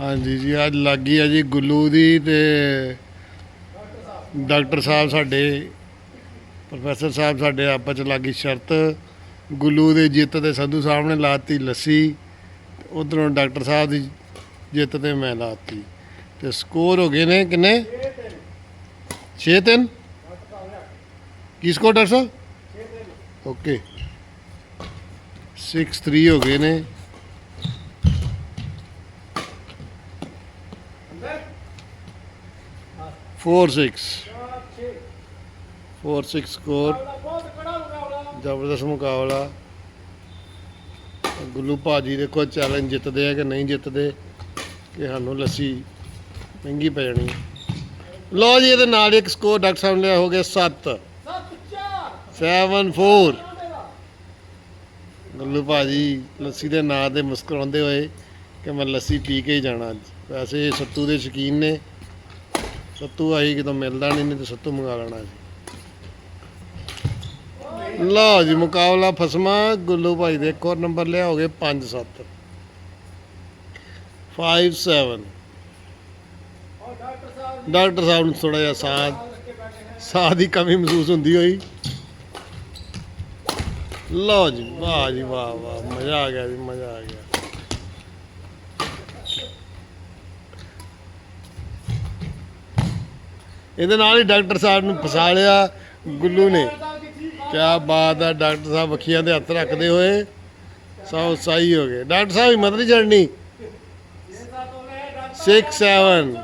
ਹਾਂਜੀ ਜੀ, ਅੱਜ ਲੱਗੀ ਆ ਜੀ ਗੁੱਲੂ ਦੀ ਤੇ ਡਾਕਟਰ ਸਾਹਿਬ ਸਾਡੇ, ਪ੍ਰੋਫੈਸਰ ਸਾਹਿਬ ਸਾਡੇ ਆਪਸ ਚ ਲੱਗੀ ਸ਼ਰਤ। ਗੁੱਲੂ ਦੇ ਜਿੱਤ ਤੇ ਸੰਧੂ ਸਾਹਿਬ ਨੇ ਲਾਤੀ ਲੱਸੀ ਉਧਰੋਂ ਡਾਕਟਰ ਸਾਹਿਬ ਦੀ ਜਿੱਤ ਤੇ ਮੈਂ ਲਾਤੀ। ਤੇ ਸਕੋਰ ਹੋ ਗਏ ਨੇ ਕਿੰਨੇ? 6-3 ਕੀ ਸਕੋਰ ਡਾਕਟਰ ਸਾਹਿਬ? ਓਕੇ। 6-3 ਹੋ ਗਏ ਨੇ। Four six four six score ਜ਼ਬਰਦਸਤ ਮੁਕਾਬਲਾ ਗੁੱਲੂ ਭਾਜੀ ਦੇਖੋ ਚੈਲੰਜ ਜਿੱਤਦੇ ਆ ਕਿ ਨਹੀਂ ਜਿੱਤਦੇ ਕਿ ਸਾਨੂੰ ਲੱਸੀ ਮਹਿੰਗੀ ਪੈ ਜਾਣੀ ਲਓ ਜੀ ਇਹਦੇ ਨਾਲ ਇੱਕ ਸਕੋਰ ਡਾਕਟਰ ਸਾਹਿਬ ਨੇ ਹੋ ਗਿਆ 7 7 4 ਗੁੱਲੂ ਭਾਜੀ ਲੱਸੀ ਦੇ ਨਾਂ ਤੇ ਮੁਸਕਰਾਉਂਦੇ ਹੋਏ ਕਿ ਮੈਂ ਲੱਸੀ ਪੀ ਕੇ ਹੀ ਜਾਣਾ ਅੱਜ। ਵੈਸੇ ਇਹ ਸੱਤੂ ਦੇ ਸ਼ੌਕੀਨ ਨੇ। ਸੱਤੂ ਆਹੀ ਕਿਤੋਂ ਮਿਲਦਾ ਨਹੀਂ ਨਹੀਂ ਤੇ ਸੱਤੂ ਮੰਗਾ ਲੈਣਾ ਸੀ ਲਓ ਜੀ, ਮੁਕਾਬਲਾ ਫਸਮਾ। ਗੁੱਲੂ ਭਾਈ ਦੇ ਇੱਕ ਹੋਰ ਨੰਬਰ ਲਿਆ ਹੋ ਗਏ 5 7 5 7 ਡਾਕਟਰ ਸਾਹਿਬ ਨੂੰ ਥੋੜਾ ਜਿਹਾ ਸਾਹ ਸਾਹ ਦੀ ਕਮੀ ਮਹਿਸੂਸ ਹੁੰਦੀ ਹੋਈ। ਲਓ ਜੀ, ਵਾਹ ਜੀ, ਵਾਹ ਵਾਹ। ਮਜ਼ਾ ਆ ਗਿਆ ਜੀ, ਮਜ਼ਾ ਆ ਗਿਆ। ਇਹਦੇ ਨਾਲ ਹੀ ਡਾਕਟਰ ਸਾਹਿਬ ਨੂੰ ਫਸਾ ਲਿਆ, ਗੁੱਲੂ ਨੇ। ਕਿਆ ਬਾਤ ਹੈ ਡਾਕਟਰ ਸਾਹਿਬ ਅੱਖੀਆਂ ਦੇ ਹੱਥ ਰੱਖਦੇ ਹੋਏ ਸਭ ਸਹੀ ਹੋ ਗਏ। ਡਾਕਟਰ ਸਾਹਿਬ ਹਿੰਮਤ ਨਹੀਂ ਛੱਡਣੀ 6 7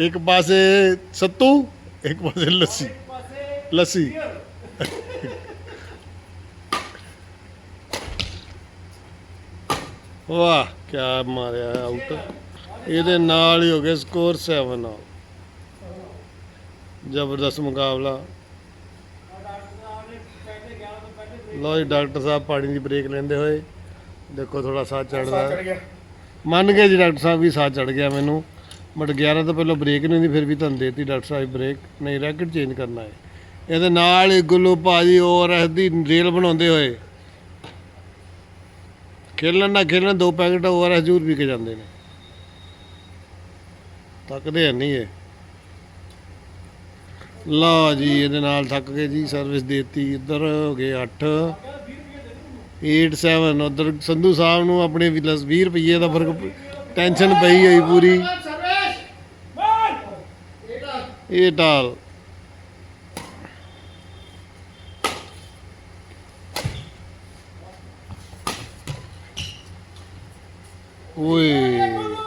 ਇੱਕ ਪਾਸੇ ਸੱਤੂ, ਇੱਕ ਪਾਸੇ ਲੱਸੀ। ਲੱਸੀ। ਵਾਹ, ਕਿਆ ਮਾਰਿਆ ਆਊਟ ਇਹਦੇ ਨਾਲ ਹੀ ਹੋ ਗਿਆ ਸਕੋਰ 7 ਆ ਜ਼ਬਰਦਸਤ ਮੁਕਾਬਲਾ। ਲੋ ਜੀ ਡਾਕਟਰ ਸਾਹਿਬ ਪਾਣੀ ਦੀ ਬ੍ਰੇਕ ਲੈਂਦੇ ਹੋਏ। ਦੇਖੋ ਥੋੜਾ ਸਾਹ ਚੜਦਾ ਮੰਨ ਗਏ ਜੀ ਡਾਕਟਰ ਸਾਹਿਬ ਵੀ ਸਾਹ ਚੜ ਗਿਆ ਮੈਨੂੰ। ਬਟ 11 ਤੋਂ ਪਹਿਲਾਂ ਬ੍ਰੇਕ ਨਹੀਂ ਹੁੰਦੀ ਫਿਰ ਵੀ ਤੁਹਾਨੂੰ ਦੇਤੀ ਡਾਕਟਰ ਸਾਹਿਬ ਬ੍ਰੇਕ। ਨਹੀਂ ਰੈਕਟ ਚੇਂਜ ਕਰਨਾ ਹੈ। ਇਹਦੇ ਨਾਲ ਹੀ ਗੁੱਲੂ ਭਾਜੀ ਓਆਰਐਸ ਦੀ ਰੇਲ ਬਣਾਉਂਦੇ ਹੋਏ। ਖੇਲਣ ਨਾ ਖੇਲਣ ਦੋ ਪੈਕਟ ਓਆਰਐਸ ਜ਼ਰੂਰ ਪੀ ਕੇ ਜਾਂਦੇ ਨੇ। ਥੱਕਦੇ ਨਹੀਂ ਇਹ। ਲਓ ਜੀ, ਇਹਦੇ ਨਾਲ ਥੱਕ ਕੇ ਜੀ ਸਰਵਿਸ ਦੇਤੀ। ਇੱਧਰ ਹੋ ਗਏ 8 8 7 ਉਧਰ ਸੰਧੂ ਸਾਹਿਬ ਨੂੰ ਆਪਣੇ 20 ਰੁਪਏ ਦਾ ਫ਼ਰਕ ਟੈਨਸ਼ਨ ਪਈ ਹੋਈ ਪੂਰੀ। ਇਹ ਟਾਲ ਓਏ।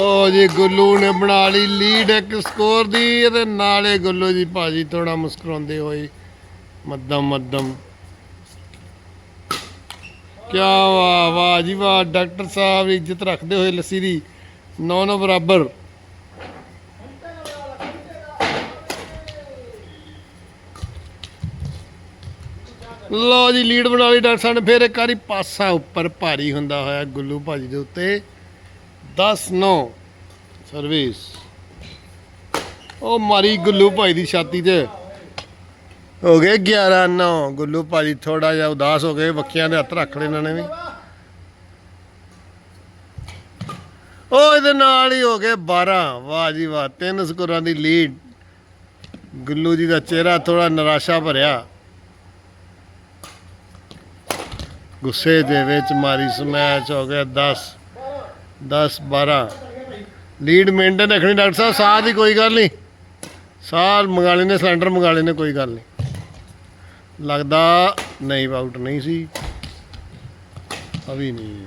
ਓ ਜੀ ਗੁੱਲੂ ਨੇ ਬਣਾ ਲਈ ਲੀਡ ਇੱਕ ਸਕੋਰ ਦੀ ਇਹਦੇ ਨਾਲੇ ਗੁੱਲੂ ਜੀ ਭਾਜੀ ਥੋੜਾ ਮੁਸਕਰਾਉਂਦੇ ਹੋਏ ਮੱਦਮ ਮੱਦਮ ਕਿਆ ਵਾਹ ਵਾਹ ਜੀ ਵਾਹ, ਡਾਕਟਰ ਸਾਹਿਬ ਇੱਜ਼ਤ ਰੱਖਦੇ ਹੋਏ ਲੱਸੀ ਦੀ। ਨੌ ਨੌ ਬਰਾਬਰ। ਲੋ ਜੀ ਲੀਡ ਬਣਾ ਲਈ ਡਾਕਟਰ ਸਾਹਿਬ ਨੇ, ਫਿਰ ਇੱਕ ਵਾਰੀ ਪਾਸਾ ਉੱਪਰ ਭਾਰੀ ਹੁੰਦਾ ਹੋਇਆ ਗੁੱਲੂ ਭਾਜੀ ਦੇ ਉੱਤੇ। 10 9 ਸਰਵਿਸ। ਉਹ ਮਾਰੀ ਗੁੱਲੂ ਭਾਈ ਦੀ ਛਾਤੀ ਤੇ। ਹੋ ਗਏ 11 9 ਗੁੱਲੂ ਭਾਈ ਥੋੜਾ ਜਿਹਾ ਉਦਾਸ ਹੋ ਗਏ, ਵੱਖੀਆਂ ਦੇ ਹੱਥ ਰੱਖ ਲਏ ਇਹਨਾਂ ਨੇ ਵੀ। ਉਹ ਇਹਦੇ ਨਾਲ ਹੀ ਹੋ ਗਏ 12 ਵਾਹ ਜੀ ਵਾਹ, ਤਿੰਨ ਸਕੋਰਾਂ ਦੀ ਲੀਡ ਗੁੱਲੂ ਜੀ ਦਾ ਚਿਹਰਾ ਥੋੜਾ ਨਿਰਾਸ਼ਾ ਭਰਿਆ। ਗੁੱਸੇ ਦੇ ਵਿੱਚ ਮਾਰੀ ਸਮੈਚ ਹੋ ਗਿਆ 10 10 12 ਲੀਡ ਮੇਨਟੇਨ ਰੱਖਣੀ ਡਾਕਟਰ ਸਾਹਿਬ ਸਾਹ ਦੀ ਕੋਈ ਗੱਲ ਨਹੀਂ। ਸਾਹ ਮੰਗਾ ਲੈਨੇ ਸਿਲੰਡਰ ਮੰਗਾ ਲੈਨੇ ਕੋਈ ਗੱਲ ਨਹੀਂ। ਲੱਗਦਾ ਨਹੀਂ, ਆਊਟ ਨਹੀਂ ਸੀ। ਅਭੀ ਨਹੀਂ।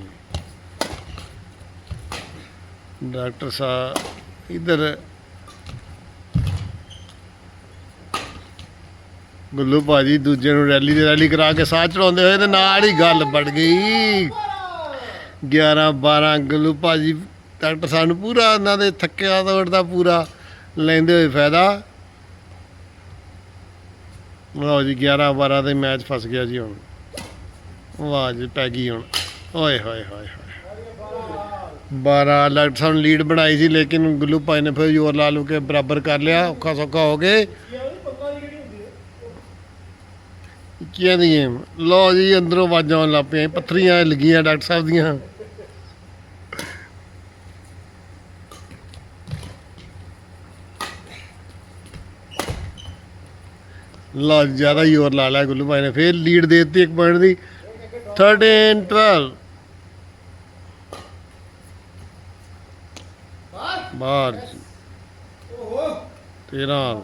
ਡਾਕਟਰ ਸਾਹਿਬ, ਇਧਰ ਗੁੱਲੂ ਭਾਜੀ ਦੂਜੇ ਨੂੰ ਰੈਲੀ ਦੇ ਰੈਲੀ ਕਰਾ ਕੇ ਸਾਹ ਚੜਾਉਂਦੇ ਹੋਏ ਤੇ ਨਾਲ ਹੀ ਗੱਲ ਬੜ ਗਈ। 11 12 ਗੁੱਲੂ ਭਾਜੀ, ਡਾਕਟਰ ਸਾਹਿਬ ਨੂੰ ਪੂਰਾ ਉਹਨਾਂ ਦੇ ਥੱਕਿਆ ਤੋੜ ਦਾ ਪੂਰਾ ਲੈਂਦੇ ਹੋਏ ਫਾਇਦਾ। ਲਓ ਜੀ 11 12 ਦੇ ਮੈਚ ਫਸ ਗਿਆ ਜੀ ਹੁਣ। ਵਾਹ ਜੀ ਪੈ ਗਈ ਹੁਣ। ਓਏ, ਹੋਏ ਹੋਏ ਹੋਏ। 12 ਡਾਕਟਰ ਸਾਹਿਬ ਨੇ ਲੀਡ ਬਣਾਈ ਸੀ, ਲੇਕਿਨ ਗੁੱਲੂ ਭਾਈ ਨੇ ਫਿਰ ਜ਼ੋਰ ਲਾ ਲੂ ਕੇ ਬਰਾਬਰ ਕਰ ਲਿਆ। ਔਖਾ ਸੌਖਾ ਹੋ ਗਏ। ਕੀ ਦੀ ਗੇਮ ਲਓ ਜੀ, ਅੰਦਰੋਂ ਆਵਾਜ਼ਾਂ ਲੱਗ ਪਈਆਂ ਪੱਥਰੀਆਂ ਲੱਗੀਆਂ ਡਾਕਟਰ ਸਾਹਿਬ ਦੀਆਂ। ਲਾ ਜ਼ਿਆਦਾ ਹੀ ਹੋਰ ਲਾ ਲਿਆ ਗੁੱਲੂ ਭਾਈ ਨੇ, ਫੇਰ ਲੀਡ ਦੇ ਦਿੱਤੀ ਇੱਕ ਪੁਆਇੰਟ ਦੀ। 13 12 ਬਾਹਰ ਓਹੋ 13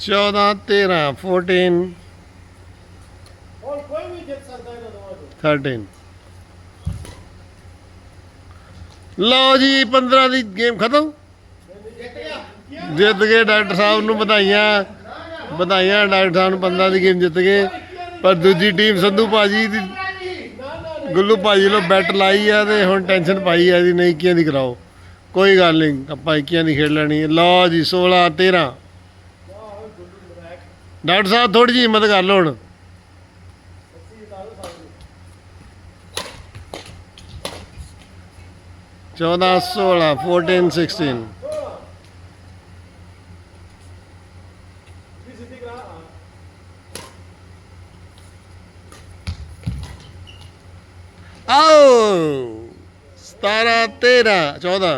14 13 14 13 ਲਓ ਜੀ 15 ਦੀ ਗੇਮ ਖਤਮ। ਜਿੱਤ ਗਿਆ ਗਏ ਡਾਕਟਰ ਸਾਹਿਬ ਨੂੰ ਵਧਾਈਆਂ। ਵਧਾਈਆਂ, ਡਾਕਟਰ ਸਾਹਿਬ ਨੂੰ 15 ਦੀ ਗੇਮ ਜਿੱਤ ਗਏ। ਪਰ ਦੂਜੀ ਟੀਮ ਸੰਧੂ ਭਾਜੀ ਦੀ ਗੁੱਲੂ ਭਾਜੀ ਨੂੰ ਬੈਟ ਲਾਈ ਆ ਤੇ ਹੁਣ ਟੈਨਸ਼ਨ ਪਾਈ ਆ ਜੀ, ਨਹੀਂ ਇੱਕੀਆਂ ਦੀ ਕਰਾਓ। ਕੋਈ ਗੱਲ ਨਹੀਂ, ਆਪਾਂ ਇੱਕੀਆਂ ਦੀ ਖੇਡ ਲੈਣੀ ਹੈ ਲਓ ਜੀ 16 13 ਡਾਕਟਰ ਸਾਹਿਬ ਥੋੜੀ ਜਿਹੀ ਹਿੰਮਤ ਕਰ ਲਓ ਹੁਣ। ਚੌਦਾਂ 16 14 16 ਆਓ 17 13 14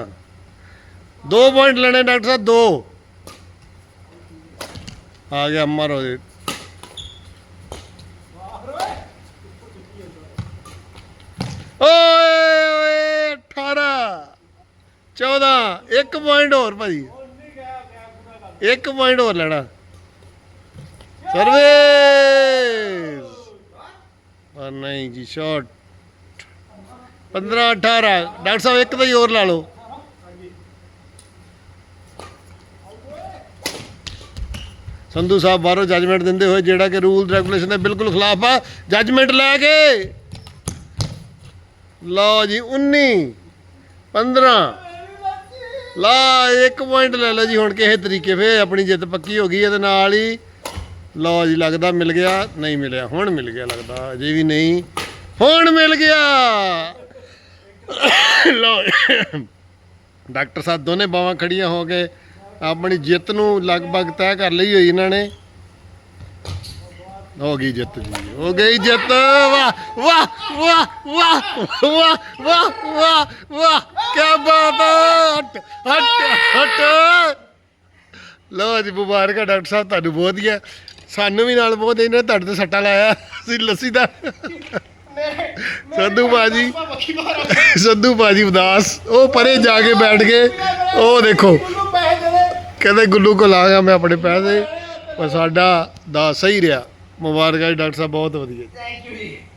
ਦੋ ਪੁਆਇੰਟ ਲੈਣੇ, ਡਾਕਟਰ ਸਾਹਿਬ, ਦੋ। ਆ ਗਿਆ, ਮਾਰੋ ਜੀ ਓਏ ਓਏ 18 14 ਇੱਕ ਪੁਆਇੰਟ ਹੋਰ ਭਾਜੀ। ਇੱਕ ਪੁਆਇੰਟ ਹੋਰ ਲੈਣਾ। ਸਰਵਿਸ ਪਰ ਨਹੀਂ ਜੀ ਸ਼ਾਟ 15 18 ਡਾਕਟਰ ਸਾਹਿਬ, ਇੱਕ ਤਾਂ ਹੀ ਹੋਰ ਲਾ ਲਓ। ਸੰਧੂ ਸਾਹਿਬ ਬਾਹਰੋਂ ਜੱਜਮੈਂਟ ਦਿੰਦੇ ਹੋਏ ਜਿਹੜਾ ਕਿ ਰੂਲ ਰੈਗੂਲੇਸ਼ਨ ਦੇ ਬਿਲਕੁਲ ਖਿਲਾਫ ਆ। ਜੱਜਮੈਂਟ ਲੈ ਕੇ। ਲਓ ਜੀ 19 15 ਲਾ 1 ਪੁਆਇੰਟ ਲੈ ਲਓ ਜੀ ਹੁਣ ਕਿਸੇ ਤਰੀਕੇ ਫੇ ਆਪਣੀ ਜਿੱਤ ਪੱਕੀ ਹੋ ਗਈ ਹੈ ਨਾਲ ਹੀ ਲਓ ਜੀ ਲੱਗਦਾ ਮਿਲ ਗਿਆ, ਨਹੀਂ ਮਿਲਿਆ, ਹੁਣ ਮਿਲ ਗਿਆ ਲੱਗਦਾ, ਅਜੇ ਵੀ ਨਹੀਂ, ਹੁਣ ਮਿਲ ਗਿਆ। ਲਓ, ਡਾਕਟਰ ਸਾਹਿਬ ਦੋਨੇ ਬਾਵਾਂ ਖੜੀਆਂ ਹੋ ਕੇ ਆਪਣੀ ਜਿੱਤ ਨੂੰ ਲਗਭਗ ਤੈਅ ਕਰ ਲਈ ਹੋਈ ਇਹਨਾਂ ਨੇ। ਹੋ ਗਈ ਜਿੱਤ ਜੀ, ਹੋ ਗਈ ਜਿੱਤ ਵਾਹ ਵਾਹ ਵਾਹ ਵਾਹ ਵਾਹ ਵਾਹ ਵਾਹ। ਕੀ ਬਾਤ ਹੈ ਹਟ ਹਟ ਹਟ। ਲਓ ਜੀ, ਮੁਬਾਰਕਾਂ, ਡਾਕਟਰ ਸਾਹਿਬ, ਤੁਹਾਨੂੰ ਬਹੁਤ ਹੀ ਹੈ ਸਾਨੂੰ ਵੀ ਨਾਲ ਬਹੁਤ ਇਹਨਾਂ ਤੁਹਾਡੇ ਤੇ ਸੱਟਾ ਲਾਇਆ। ਅਸੀਂ ਲੱਸੀ ਦਾ ਸੰਧੂ ਬਾਜੀ ਸੰਧੂ ਬਾਜੀ ਉਦਾਸ। ਉਹ ਪਰੇ ਜਾ ਕੇ ਬੈਠ ਗਏ। ਉਹ ਦੇਖੋ। ਕਹਿੰਦੇ, ਗੁੱਲੂ ਕੋਲ ਆ ਗਿਆ ਮੈਂ ਆਪਣੇ ਪੈਸੇ। ਪਰ ਸਾਡਾ ਦਾ ਸਹੀ ਰਿਹਾ। ਮੁਬਾਰਕਾਂ ਜੀ, ਡਾਕਟਰ ਸਾਹਿਬ, ਬਹੁਤ ਵਧੀਆ। ਥੈਂਕ ਯੂ ਜੀ।